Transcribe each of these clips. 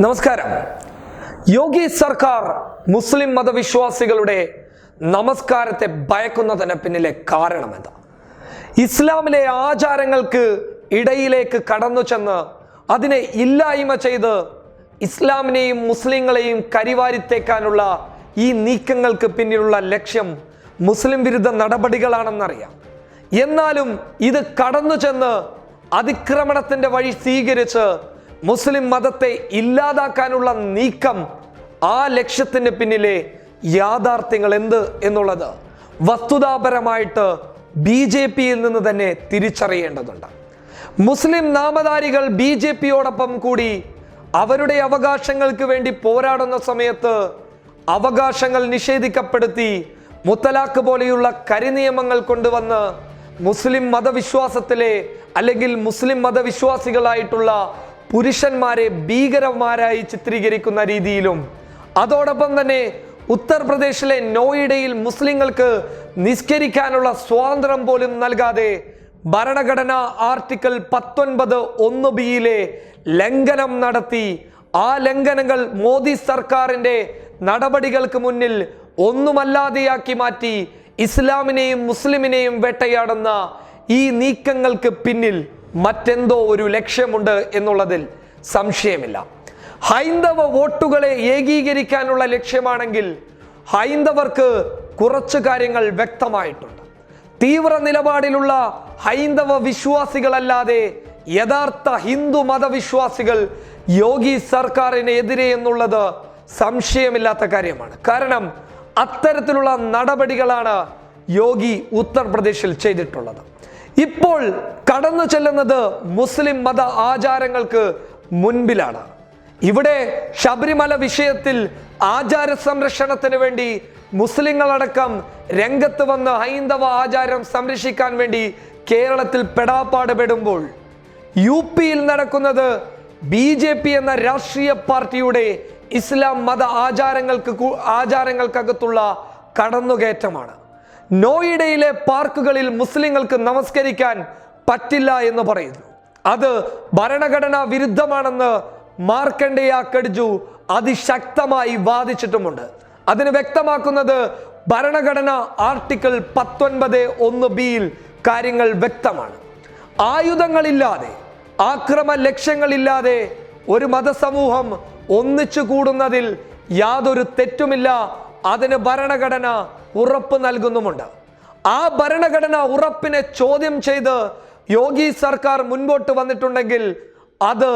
നമസ്കാരം. യോഗി സർക്കാർ മുസ്ലിം മതവിശ്വാസികളുടെ നമസ്കാരത്തെ ഭയക്കുന്നതിന് പിന്നിലെ കാരണം എന്താ ഇസ്ലാമിലെ ആചാരങ്ങൾക്ക് ഇടയിലേക്ക് കടന്നു ചെന്ന് അതിനെ ഇല്ലായ്മ ചെയ്ത് ഇസ്ലാമിനെയും മുസ്ലിങ്ങളെയും കരിവാരിത്തേക്കാനുള്ള ഈ നീക്കങ്ങൾക്ക് പിന്നിലുള്ള ലക്ഷ്യം മുസ്ലിം വിരുദ്ധ നടപടികളാണെന്നറിയാം. എന്നാലും ഇത് കടന്നു ചെന്ന് അതിക്രമണത്തിന്റെ വഴി സ്വീകരിച്ച് മുസ്ലിം മതത്തെ ഇല്ലാതാക്കാനുള്ള നീക്കം ആ ലക്ഷ്യത്തിന് പിന്നിലെ യാഥാർത്ഥ്യങ്ങൾ എന്ത് എന്നുള്ളത് വസ്തുതാപരമായിട്ട് ബി ജെ പിയിൽ നിന്ന് തന്നെ തിരിച്ചറിയേണ്ടതുണ്ട്. മുസ്ലിം നാമധാരികൾ ബി ജെ പിയോടൊപ്പം കൂടി അവരുടെ അവകാശങ്ങൾക്ക് വേണ്ടി പോരാടുന്ന സമയത്ത് അവകാശങ്ങൾ നിഷേധിക്കപ്പെടുത്തി മുത്തലാഖ് പോലെയുള്ള കരിനിയമങ്ങൾ കൊണ്ടുവന്ന് മുസ്ലിം മതവിശ്വാസത്തിലെ അല്ലെങ്കിൽ മുസ്ലിം മതവിശ്വാസികളായിട്ടുള്ള പുരുഷന്മാരെ ഭീകരന്മാരായി ചിത്രീകരിക്കുന്ന രീതിയിലും അതോടൊപ്പം തന്നെ ഉത്തർപ്രദേശിലെ നോയിഡയിൽ മുസ്ലിങ്ങൾക്ക് നിസ്കരിക്കാനുള്ള സ്വാതന്ത്ര്യം പോലും നൽകാതെ ഭരണഘടന ആർട്ടിക്കിൾ പത്തൊൻപത് ഒന്ന് ബിയിലെ ലംഘനം നടത്തി ആ ലംഘനങ്ങൾ മോദി സർക്കാരിന്റെ നടപടികൾക്ക് മുന്നിൽ ഒന്നുമല്ലാതെയാക്കി മാറ്റി ഇസ്ലാമിനെയും മുസ്ലിമിനെയും വേട്ടയാടുന്ന ഈ നീക്കങ്ങൾക്ക് പിന്നിൽ മറ്റെന്തോ ഒരു ലക്ഷ്യമുണ്ട് എന്നുള്ളതിൽ സംശയമില്ല. ഹൈന്ദവ വോട്ടുകളെ ഏകീകരിക്കാനുള്ള ലക്ഷ്യമാണെങ്കിൽ ഹൈന്ദവർക്ക് കുറച്ച് കാര്യങ്ങൾ വ്യക്തമായിട്ടുണ്ട്. തീവ്ര നിലപാടിലുള്ള ഹൈന്ദവ വിശ്വാസികളല്ലാതെ യഥാർത്ഥ ഹിന്ദു മതവിശ്വാസികൾ യോഗി സർക്കാരിന് എതിരെ എന്നുള്ളത് സംശയമില്ലാത്ത കാര്യമാണ്. കാരണം അത്തരത്തിലുള്ള നടപടികളാണ് യോഗി ഉത്തർപ്രദേശിൽ ചെയ്തിട്ടുള്ളത്. ഇപ്പോൾ കടന്നു ചെല്ലുന്നത് മുസ്ലിം മത ആചാരങ്ങൾക്ക് മുൻപിലാണ്. ഇവിടെ ശബരിമല വിഷയത്തിൽ ആചാര സംരക്ഷണത്തിന് വേണ്ടി മുസ്ലിങ്ങളടക്കം രംഗത്ത് വന്ന് ഹൈന്ദവ ആചാരം സംരക്ഷിക്കാൻ വേണ്ടി കേരളത്തിൽ പെടാപ്പാട് പെടുമ്പോൾ യു പിയിൽ നടക്കുന്നത് ബി ജെ പി എന്ന രാഷ്ട്രീയ പാർട്ടിയുടെ ഇസ്ലാം മത ആചാരങ്ങൾക്ക് ആചാരങ്ങൾക്കകത്തുള്ള കടന്നുകയറ്റമാണ്. നോയിഡയിലെ പാർക്കുകളിൽ മുസ്ലിങ്ങൾക്ക് നമസ്കരിക്കാൻ പറ്റില്ല എന്ന് പറയുന്നു. അത് ഭരണഘടനാ വിരുദ്ധമാണെന്ന് മാർക്കണ്ടേയ കടിജു അതിശക്തമായി വാദിച്ചിട്ടുമുണ്ട്. അതിന് വ്യക്തമാക്കുന്നത് ഭരണഘടന ആർട്ടിക്കിൾ പത്തൊൻപത് ഒന്ന് ബിയിൽ കാര്യങ്ങൾ വ്യക്തമാണ്. ആയുധങ്ങളില്ലാതെ ആക്രമ ലക്ഷ്യങ്ങളില്ലാതെ ഒരു മതസമൂഹം ഒന്നിച്ചു കൂടുന്നതിൽ യാതൊരു തെറ്റുമില്ല. അതിന് ഭരണഘടന ഉറപ്പ് നൽകുന്നുമുണ്ട്. ആ ഭരണഘടന ഉറപ്പിനെ ചോദ്യം ചെയ്ത് യോഗി സർക്കാർ മുൻപോട്ട് വന്നിട്ടുണ്ടെങ്കിൽ അത്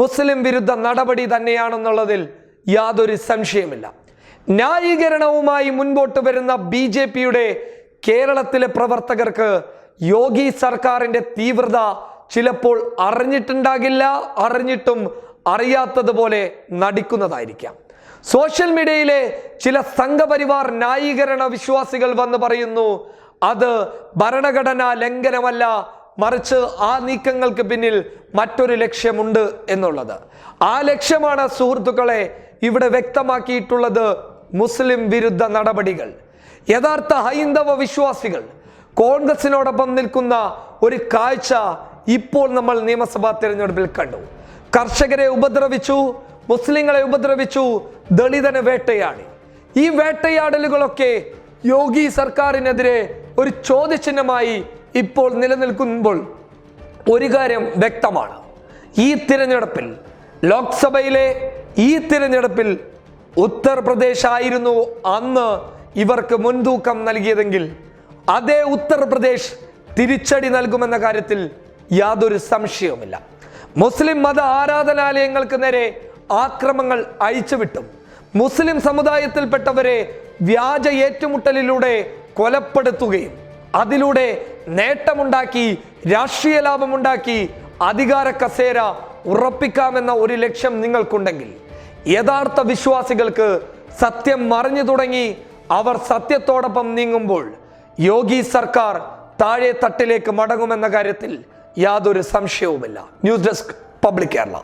മുസ്ലിം വിരുദ്ധ നടപടി തന്നെയാണെന്നുള്ളതിൽ യാതൊരു സംശയമില്ല ന്യായീകരണവുമായി മുൻപോട്ട് വരുന്ന ബി ജെ പിയുടെ കേരളത്തിലെ പ്രവർത്തകർക്ക് യോഗി സർക്കാരിന്റെ തീവ്രത ചിലപ്പോൾ അറിഞ്ഞിട്ടുണ്ടാകില്ല അറിഞ്ഞിട്ടും അറിയാത്തതുപോലെ നടിക്കുന്നതായിരിക്കാം. സോഷ്യൽ മീഡിയയിലെ ചില സംഘപരിവാർ ന്യായീകരണ വിശ്വാസികൾ വന്ന് പറയുന്നു അത് ഭരണഘടനാ ലംഘനമല്ല മറിച്ച് ആ നീക്കങ്ങൾക്ക് പിന്നിൽ മറ്റൊരു ലക്ഷ്യമുണ്ട് എന്നുള്ളത്. ആ ലക്ഷ്യമാണ് സുഹൃത്തുക്കളെ ഇവിടെ വ്യക്തമാക്കിയിട്ടുള്ളത് മുസ്ലിം വിരുദ്ധ നടപടികൾ. യഥാർത്ഥ ഹൈന്ദവ വിശ്വാസികൾ കോൺഗ്രസിനോടൊപ്പം നിൽക്കുന്ന ഒരു കാഴ്ച ഇപ്പോൾ നമ്മൾ നിയമസഭാ തിരഞ്ഞെടുപ്പിൽ കണ്ടു. കർഷകരെ ഉപദ്രവിച്ചു മുസ്ലിങ്ങളെ ഉപദ്രവിച്ചു ദളിതനെ വേട്ടയാടി. ഈ വേട്ടയാടലുകളൊക്കെ യോഗി സർക്കാരിനെതിരെ ഒരു ചോദ്യചിഹ്നമായി ഇപ്പോൾ നിലനിൽക്കുമ്പോൾ ഒരു കാര്യം വ്യക്തമാണ്. ഈ തിരഞ്ഞെടുപ്പിൽ ലോക്സഭയിലെ ഈ തിരഞ്ഞെടുപ്പിൽ ഉത്തർപ്രദേശ് ആയിരുന്നു അന്ന് ഇവർക്ക് മുൻതൂക്കം നൽകിയതെങ്കിൽ അതേ ഉത്തർപ്രദേശ് തിരിച്ചടി നൽകുമെന്ന കാര്യത്തിൽ യാതൊരു സംശയവുമില്ല. മുസ്ലിം മത ആരാധനാലയങ്ങൾക്ക് നേരെ ആക്രമങ്ങൾ അഴിച്ചുവിട്ടും. മുസ്ലിം സമുദായത്തിൽപ്പെട്ടവരെ വ്യാജ ഏറ്റുമുട്ടലിലൂടെ കൊലപ്പെടുത്തുകയും അതിലൂടെ നേട്ടമുണ്ടാക്കി രാഷ്ട്രീയ ലാഭമുണ്ടാക്കി അധികാര കസേര ഉറപ്പിക്കാമെന്ന ഒരു ലക്ഷ്യം നിങ്ങൾക്കുണ്ടെങ്കിൽ യഥാർത്ഥ വിശ്വാസികൾക്ക് സത്യം മറിഞ്ഞു തുടങ്ങി അവർ സത്യത്തോടൊപ്പം നീങ്ങുമ്പോൾ യോഗി സർക്കാർ താഴെ തട്ടിലേക്ക് മടങ്ങുമെന്ന കാര്യത്തിൽ യാതൊരു സംശയവുമില്ല. News desk public Kerala.